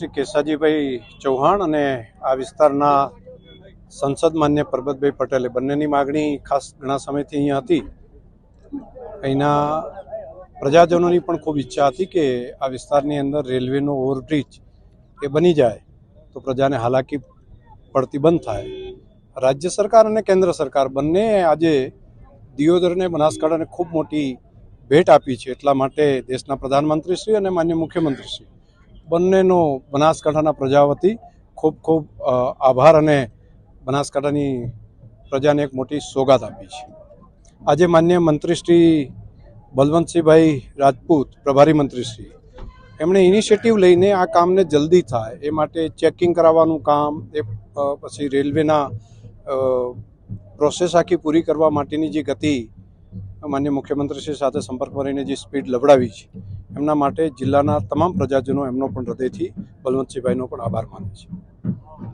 કેસાજીભાઈ ચૌહાણ અને આ વિસ્તારના સંસદ માન્ય પરબતભાઈ પટેલે. બંનેની માગણી ખાસ ઘણા સમયથી અહીંયા હતી. અહીંના પ્રજાજનોની પણ ખૂબ ઈચ્છા હતી કે આ વિસ્તારની અંદર રેલવેનો ઓવરબ્રિજ એ બની જાય તો પ્રજાને હાલાકી પડતી બંધ થાય. રાજ્ય સરકાર અને કેન્દ્ર સરકાર બંને આજે દિયોદરને બનાસકાંઠાને ખૂબ મોટી ભેટ આપી છે. એટલા માટે દેશના પ્રધાનમંત્રીશ્રી અને માન્ય મુખ્યમંત્રીશ્રી બંનેનો બનાસકાંઠાના પ્રજા વતી ખૂબ ખૂબ આભાર અને બનાસકાંઠાની પ્રજાને એક મોટી સોગાત આપી છે. આજે માન્ય મંત્રીશ્રી બલવંતસિંહભાઈ રાજપૂત, પ્રભારી મંત્રીશ્રી, એમણે ઇનિશિયેટિવ લઈને આ કામને જલ્દી થાય એ માટે ચેકિંગ કરાવવાનું કામ, એ પછી રેલવેના પ્રોસેસ આખી પૂરી કરવા માટેની જે ગતિ માન્ય મુખ્યમંત્રીશ્રી સાથે સંપર્ક કરીને જે સ્પીડ લવડાવી છે એમના માટે જિલ્લાના તમામ પ્રજાજનો એમનો પણ હૃદયથી બલવંતસિંહભાઈનો પણ આભાર માને છે.